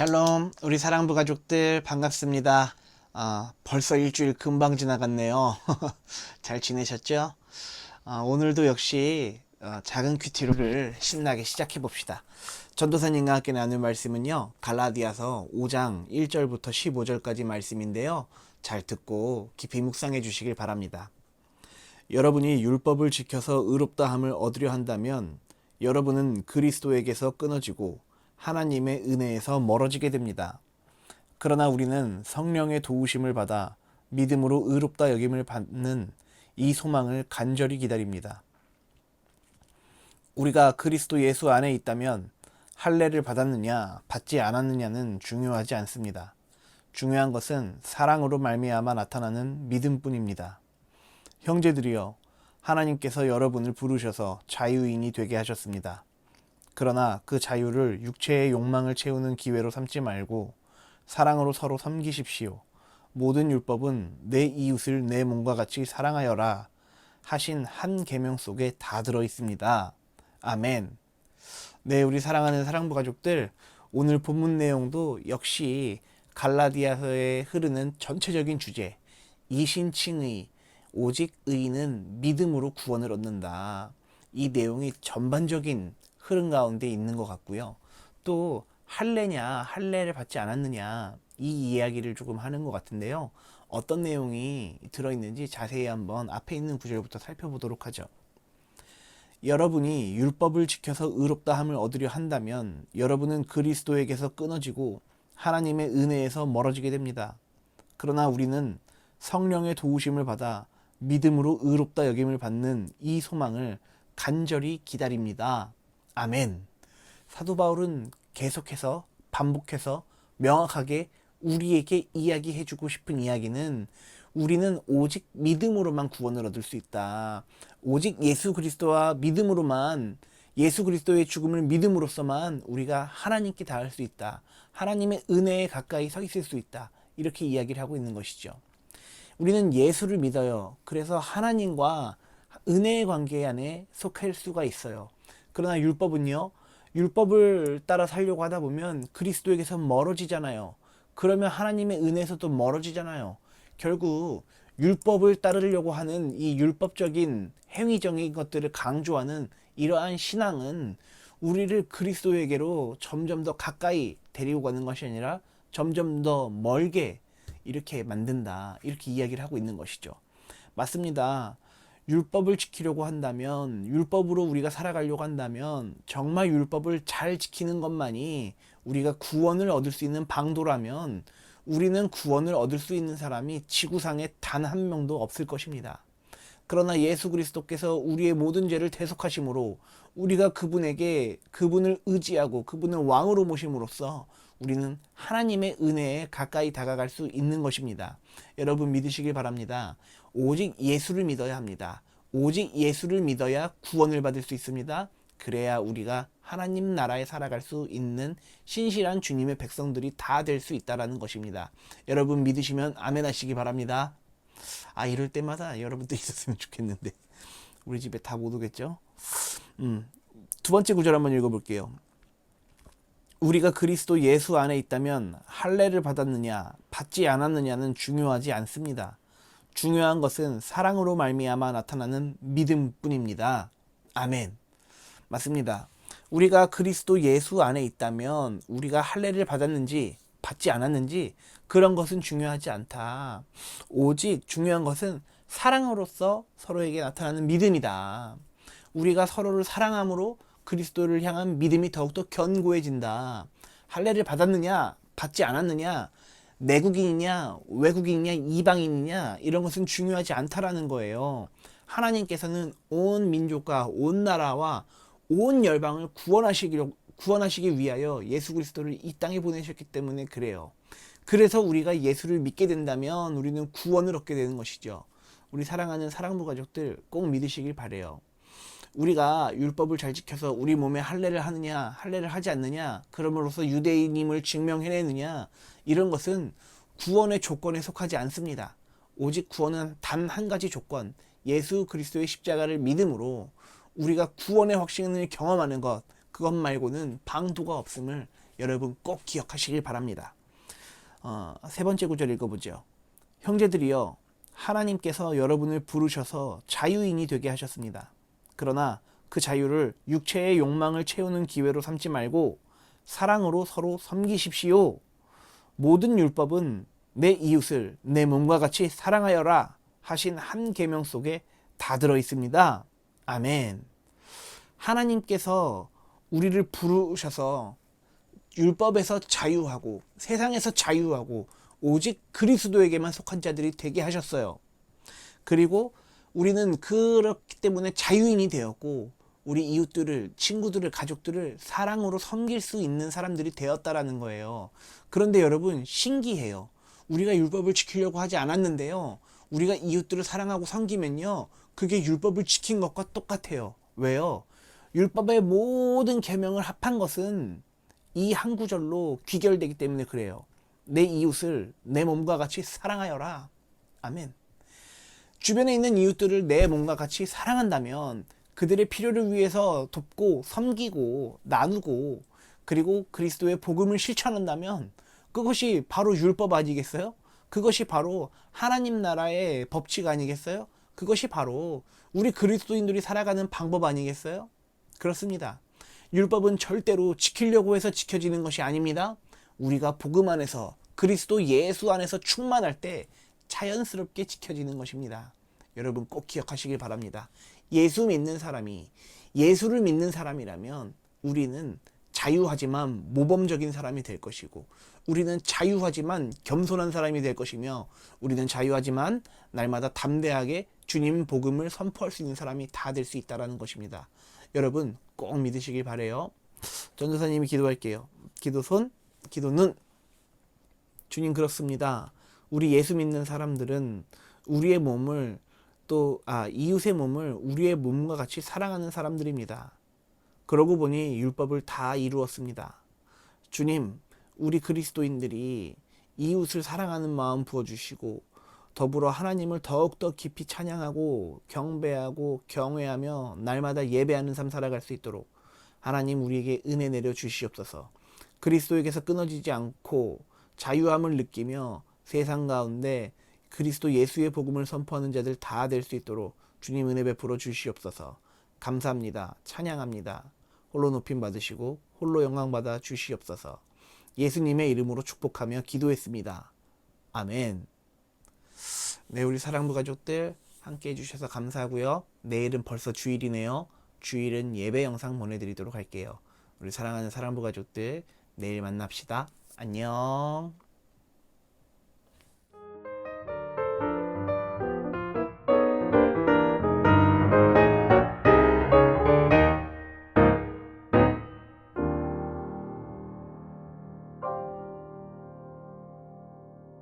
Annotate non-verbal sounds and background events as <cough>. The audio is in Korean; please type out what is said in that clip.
샬롬, 우리 사랑부 가족들 반갑습니다. 아, 벌써 일주일 금방 지나갔네요. <laughs> 잘 지내셨죠? 아, 오늘도 역시 어, 작은 큐티를 신나게 시작해 봅시다. 전도사님과 함께 나눌 말씀은요, 갈라디아서 5장 1절부터 15절까지 말씀인데요. 잘 듣고 깊이 묵상해 주시길 바랍니다. 여러분이 율법을 지켜서 의롭다함을 얻으려 한다면 여러분은 그리스도에게서 끊어지고 하나님의 은혜에서 멀어지게 됩니다. 그러나 우리는 성령의 도우심을 받아 믿음으로 의롭다 여김을 받는 이 소망을 간절히 기다립니다. 우리가 그리스도 예수 안에 있다면 할례를 받았느냐 받지 않았느냐는 중요하지 않습니다. 중요한 것은 사랑으로 말미암아 나타나는 믿음뿐입니다. 형제들이여 하나님께서 여러분을 부르셔서 자유인이 되게 하셨습니다. 그러나 그 자유를 육체의 욕망을 채우는 기회로 삼지 말고 사랑으로 서로 섬기십시오. 모든 율법은 내 이웃을 내 몸과 같이 사랑하여라 하신 한 계명 속에 다 들어 있습니다. 아멘. 네, 우리 사랑하는 사랑부 가족들, 오늘 본문 내용도 역시 갈라디아서에 흐르는 전체적인 주제, 이신칭의, 오직 의인은 믿음으로 구원을 얻는다. 이 내용이 전반적인 흐름 가운데 있는 것 같고요. 또 할례냐, 할례를 받지 않았느냐 이 이야기를 조금 하는 것 같은데요. 어떤 내용이 들어있는지 자세히 한번 앞에 있는 구절부터 살펴보도록 하죠. 여러분이 율법을 지켜서 의롭다함을 얻으려 한다면 여러분은 그리스도에게서 끊어지고 하나님의 은혜에서 멀어지게 됩니다. 그러나 우리는 성령의 도우심을 받아 믿음으로 의롭다 여김을 받는 이 소망을 간절히 기다립니다. 아멘. 사도 바울은 계속해서 반복해서 명확하게 우리에게 이야기해 주고 싶은 이야기는 우리는 오직 믿음으로만 구원을 얻을 수 있다. 오직 예수 그리스도와 믿음으로만 예수 그리스도의 죽음을 믿음으로써만 우리가 하나님께 닿을 수 있다. 하나님의 은혜에 가까이 서 있을 수 있다. 이렇게 이야기를 하고 있는 것이죠. 우리는 예수를 믿어요. 그래서 하나님과 은혜의 관계 안에 속할 수가 있어요. 그러나 율법은요. 율법을 따라 살려고 하다 보면 그리스도에게서 멀어지잖아요. 그러면 하나님의 은혜에서도 멀어지잖아요. 결국 율법을 따르려고 하는 이 율법적인 행위적인 것들을 강조하는 이러한 신앙은 우리를 그리스도에게로 점점 더 가까이 데리고 가는 것이 아니라 점점 더 멀게 이렇게 만든다. 이렇게 이야기를 하고 있는 것이죠. 맞습니다. 율법을 지키려고 한다면, 율법으로 우리가 살아가려고 한다면, 정말 율법을 잘 지키는 것만이 우리가 구원을 얻을 수 있는 방도라면, 우리는 구원을 얻을 수 있는 사람이 지구상에 단 한 명도 없을 것입니다. 그러나 예수 그리스도께서 우리의 모든 죄를 대속하심으로 우리가 그분에게 그분을 의지하고 그분을 왕으로 모심으로써 우리는 하나님의 은혜에 가까이 다가갈 수 있는 것입니다. 여러분 믿으시길 바랍니다. 오직 예수를 믿어야 합니다. 오직 예수를 믿어야 구원을 받을 수 있습니다. 그래야 우리가 하나님 나라에 살아갈 수 있는 신실한 주님의 백성들이 다 될 수 있다라는 것입니다. 여러분 믿으시면 아멘 하시기 바랍니다. 아 이럴 때마다 여러분도 <laughs> 있었으면 좋겠는데 우리 집에 다 못 오겠죠? 음, 두 번째 구절 한번 읽어볼게요. 우리가 그리스도 예수 안에 있다면 할례를 받았느냐 받지 않았느냐는 중요하지 않습니다. 중요한 것은 사랑으로 말미암아 나타나는 믿음뿐입니다. 아멘. 맞습니다. 우리가 그리스도 예수 안에 있다면 우리가 할례를 받았는지 받지 않았는지 그런 것은 중요하지 않다. 오직 중요한 것은 사랑으로서 서로에게 나타나는 믿음이다. 우리가 서로를 사랑함으로 그리스도를 향한 믿음이 더욱더 견고해진다. 할례를 받았느냐, 받지 않았느냐, 내국인이냐, 외국인이냐, 이방인이냐, 이런 것은 중요하지 않다라는 거예요. 하나님께서는 온 민족과 온 나라와 온 열방을 구원하시기로, 구원하시기 위하여 예수 그리스도를 이 땅에 보내셨기 때문에 그래요. 그래서 우리가 예수를 믿게 된다면 우리는 구원을 얻게 되는 것이죠. 우리 사랑하는 사랑부 가족들 꼭 믿으시길 바래요. 우리가 율법을 잘 지켜서 우리 몸에 할례를 하느냐, 할례를 하지 않느냐, 그럼으로써 유대인임을 증명해내느냐, 이런 것은 구원의 조건에 속하지 않습니다. 오직 구원은 단 한 가지 조건, 예수 그리스도의 십자가를 믿음으로 우리가 구원의 확신을 경험하는 것, 그것 말고는 방도가 없음을 여러분 꼭 기억하시길 바랍니다. 어, 세 번째 구절 읽어보죠. 형제들이여 하나님께서 여러분을 부르셔서 자유인이 되게 하셨습니다. 그러나 그 자유를 육체의 욕망을 채우는 기회로 삼지 말고 사랑으로 서로 섬기십시오. 모든 율법은 내 이웃을 내 몸과 같이 사랑하여라 하신 한 계명 속에 다 들어 있습니다. 아멘. 하나님께서 우리를 부르셔서 율법에서 자유하고 세상에서 자유하고 오직 그리스도에게만 속한 자들이 되게 하셨어요. 그리고 우리는 그렇기 때문에 자유인이 되었고 우리 이웃들을 친구들을 가족들을 사랑으로 섬길 수 있는 사람들이 되었다라는 거예요. 그런데 여러분 신기해요. 우리가 율법을 지키려고 하지 않았는데요. 우리가 이웃들을 사랑하고 섬기면요. 그게 율법을 지킨 것과 똑같아요. 왜요? 율법의 모든 계명을 합한 것은 이 한 구절로 귀결되기 때문에 그래요. 내 이웃을 내 몸과 같이 사랑하여라. 아멘. 주변에 있는 이웃들을 내 몸과 같이 사랑한다면 그들의 필요를 위해서 돕고 섬기고 나누고 그리고 그리스도의 복음을 실천한다면 그것이 바로 율법 아니겠어요? 그것이 바로 하나님 나라의 법칙 아니겠어요? 그것이 바로 우리 그리스도인들이 살아가는 방법 아니겠어요? 그렇습니다. 율법은 절대로 지키려고 해서 지켜지는 것이 아닙니다. 우리가 복음 안에서 그리스도 예수 안에서 충만할 때 자연스럽게 지켜지는 것입니다. 여러분 꼭 기억하시길 바랍니다. 예수 믿는 사람이 예수를 믿는 사람이라면 우리는 자유하지만 모범적인 사람이 될 것이고 우리는 자유하지만 겸손한 사람이 될 것이며 우리는 자유하지만 날마다 담대하게 주님 복음을 선포할 수 있는 사람이 다 될 수 있다라는 것입니다. 여러분 꼭 믿으시길 바래요. 전도사님이 기도할게요. 기도 손, 기도 눈. 주님 그렇습니다. 우리 예수 믿는 사람들은 우리의 몸을 또 아, 이웃의 몸을 우리의 몸과 같이 사랑하는 사람들입니다. 그러고 보니 율법을 다 이루었습니다. 주님, 우리 그리스도인들이 이웃을 사랑하는 마음 부어주시고 더불어 하나님을 더욱더 깊이 찬양하고 경배하고 경외하며 날마다 예배하는 삶 살아갈 수 있도록 하나님 우리에게 은혜 내려 주시옵소서. 그리스도에게서 끊어지지 않고 자유함을 느끼며 세상 가운데 그리스도 예수의 복음을 선포하는 자들 다 될 수 있도록 주님 은혜 베풀어 주시옵소서. 감사합니다. 찬양합니다. 홀로 높임 받으시고 홀로 영광 받아 주시옵소서. 예수님의 이름으로 축복하며 기도했습니다. 아멘. 네, 우리 사랑부 가족들 함께 해주셔서 감사하고요. 내일은 벌써 주일이네요. 주일은 예배 영상 보내드리도록 할게요. 우리 사랑하는 사랑부 가족들 내일 만납시다. 안녕.